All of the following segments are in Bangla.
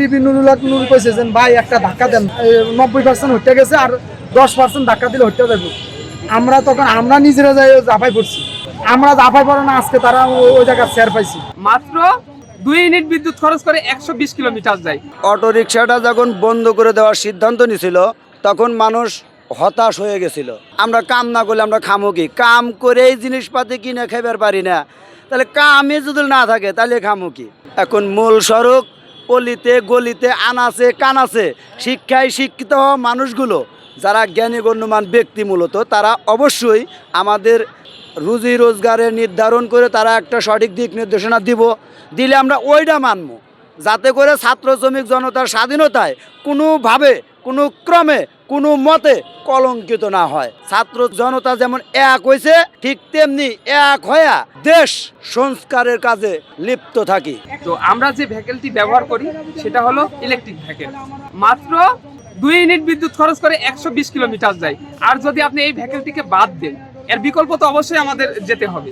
বিভিন্ন নুরুলাক নুর কইছে যে ভাই একটা ধাক্কা দেন। নব্বই পার্সেন্ট হইতে গেছে আর দশ পার্সেন্ট ধাক্কা দিলে হইতে যাবে আমরা তখন আমরা নিজেরা যাই জাফাই পড়ছি। আমরা জাফাই পড়ে না আজকে তারা ওই জায়গায় শেয়ার পাইছি। মাত্র দুই ইউনিট বিদ্যুৎ খরচ করে একশো বিশ কিলোমিটার যায়। অটো রিক্সাটা যখন বন্ধ করে দেওয়ার সিদ্ধান্ত নিছিল তখন মানুষ হতাশ হয়ে গেছিল। আমরা কাম না করলে আমরা খামো কি? কাম করেই জিনিসপাতি কিনে খাইবার পারি না। তাহলে কামে যদি না থাকে তাহলে খামো কি? এখন মূল সড়ক পলিতে, গলিতে আনাছে কানাছে শিক্ষায় শিক্ষিত হওয়া মানুষগুলো, যারা জ্ঞানী গণ্যমান ব্যক্তি মূলত, তারা অবশ্যই আমাদের রুজি রোজগারের নির্ধারণ করে তারা একটা সঠিক দিক নির্দেশনা দিব। দিলে আমরা ওইটা মানব। যাতে করে ছাত্র শ্রমিক জনতার স্বাধীনতায় কোনোভাবে, কোনো ক্রমে কোনো মতে কলঙ্কিত না হয়। ছাত্র জনতা যেমন এক হয়েছে ঠিক তেমনি এক হয়ে দেশ সংস্কারের কাজে লিপ্ত থাকি। তো আমরা যে ভ্যাকেলটি ব্যবহার করি, সেটা হলো ইলেকট্রিক ভ্যাকেল মাত্র দুই ইউনিট বিদ্যুৎ খরচ করে একশো বিশ কিলোমিটার যায়। আর যদি আপনি এই ভ্যাকেলটিকে বাদ দেন এর বিকল্প তো অবশ্যই আমাদের যেতে হবে।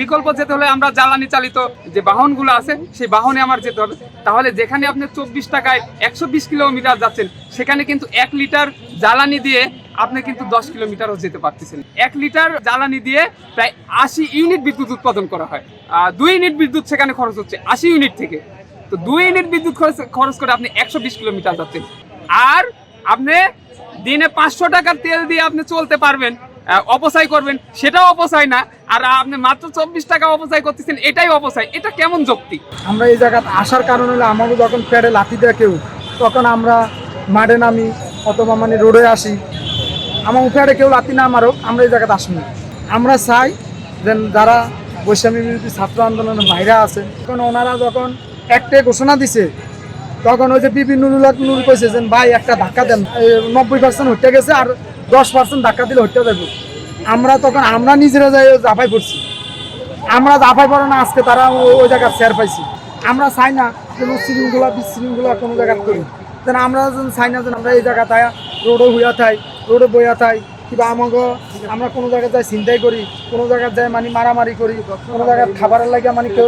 বিকল্প যেতে হলে আমরা জ্বালানি চালিত যে বাহনগুলো আছে সেই বাহনে আমার যেতে হবে। তাহলে যেখানে আপনি চব্বিশ টাকায় একশো বিশ কিলোমিটার যাচ্ছেন সেখানে কিন্তু এক লিটার জ্বালানি দিয়ে আপনি কিন্তু দশ কিলোমিটারও যেতে পারতেছেন। এক লিটার জ্বালানি দিয়ে প্রায় আশি ইউনিট বিদ্যুৎ উৎপাদন করা হয়। আহ, দুই ইউনিট বিদ্যুৎ সেখানে খরচ হচ্ছে আশি ইউনিট থেকে। তো দুই ইউনিট বিদ্যুৎ খরচ খরচ করে আপনি একশো বিশ কিলোমিটার যাচ্ছেন। আর আপনি দিনে পাঁচশো টাকার তেল দিয়ে আপনি চলতে পারবেন। অপচয় করবেন, সেটাও অপচয় না। আর আপনি মাত্র চব্বিশ টাকা অপচয় করতেছেন, এটাই অপচয়। এটা কেমন যৌক্তিক? আমরা এই জায়গাতে আসার কারণ হলো আমাকে যখন প্যাডে লাথি দেয় কেউ, তখন আমরা মাঠে নামি অথবা মানে রোডে আসি। আমার প্যাডে কেউ লাথি না মারুক, আমরা এই জায়গাতে আসিনি। আমরা চাই যে যারা বৈষম্য বিরোধী ছাত্র আন্দোলনের বাইরে আছে, তখন ওনারা যখন একটাই ঘোষণা দিছে, তখন ওই যে বিভিন্ন নুরুলাক নুর কইছে যে, ভাই, একটা ধাক্কা দেন। নব্বই পার্সেন্ট হইতে গেছে, আর দশ পার্সেন্ট ধাক্কা দিলে হত্যা যাবে আমরা তখন, আমরা নিজেরা যাই জাফাই পড়ছি। আমরা জাফাই পড়ে না, আজকে তারা ওই জায়গায় শেয়ার পাইছি। আমরা চাই না কোনো শৃঙ্খলা, বিশৃঙ্খলা কোনো জায়গায় করি যেন আমরা যেন চাই না যেন আমরা এই জায়গাটায় রোডে হইয়া থাই, রোডে বইয়া থাই, কিংবা আমাকে আমরা কোনো জায়গায় যাই চিন্তাই করি, কোনো জায়গায় যাই মানে মারামারি করি, কোনো জায়গায় খাবারের লাগে মানে কেউ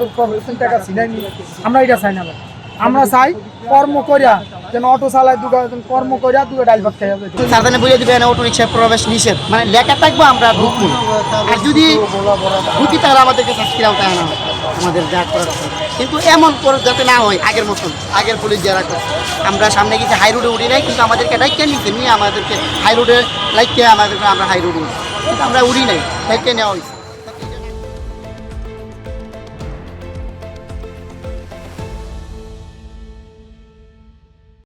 টাকা ছিনাই নি আমরা এটা চাই না। আমরা চাই কর্ম করিয়া যেন অটো চালায় দুটো কর্ম করিয়া দুটো ডাইল ভাত খাইয়া যেতে সাবধানে বুঝে দিবেন অটো রিক্সায় প্রবেশ নিষেধ। মানে লেখা থাকব আমরা ঢুকবো। আর যদি ঢুকি তাহলে আমাদেরকে সাবস্ক্রাইব তাই না আমাদের যা করার কিন্তু এমন করে যাতে না হয়, আগের মতন। আগের পুলিশ যারা আমরা সামনে গেছি হাই রোডে উঠি নাই, কিন্তু আমাদেরকে ডাইকে নিতে নিয়ে আমাদেরকে হাই রোডে লাইকে আমাদেরকে আমরা হাই রোডে উঠি। কিন্তু আমরা উড়ি নাই, লাইকে নেওয়া হয়েছে।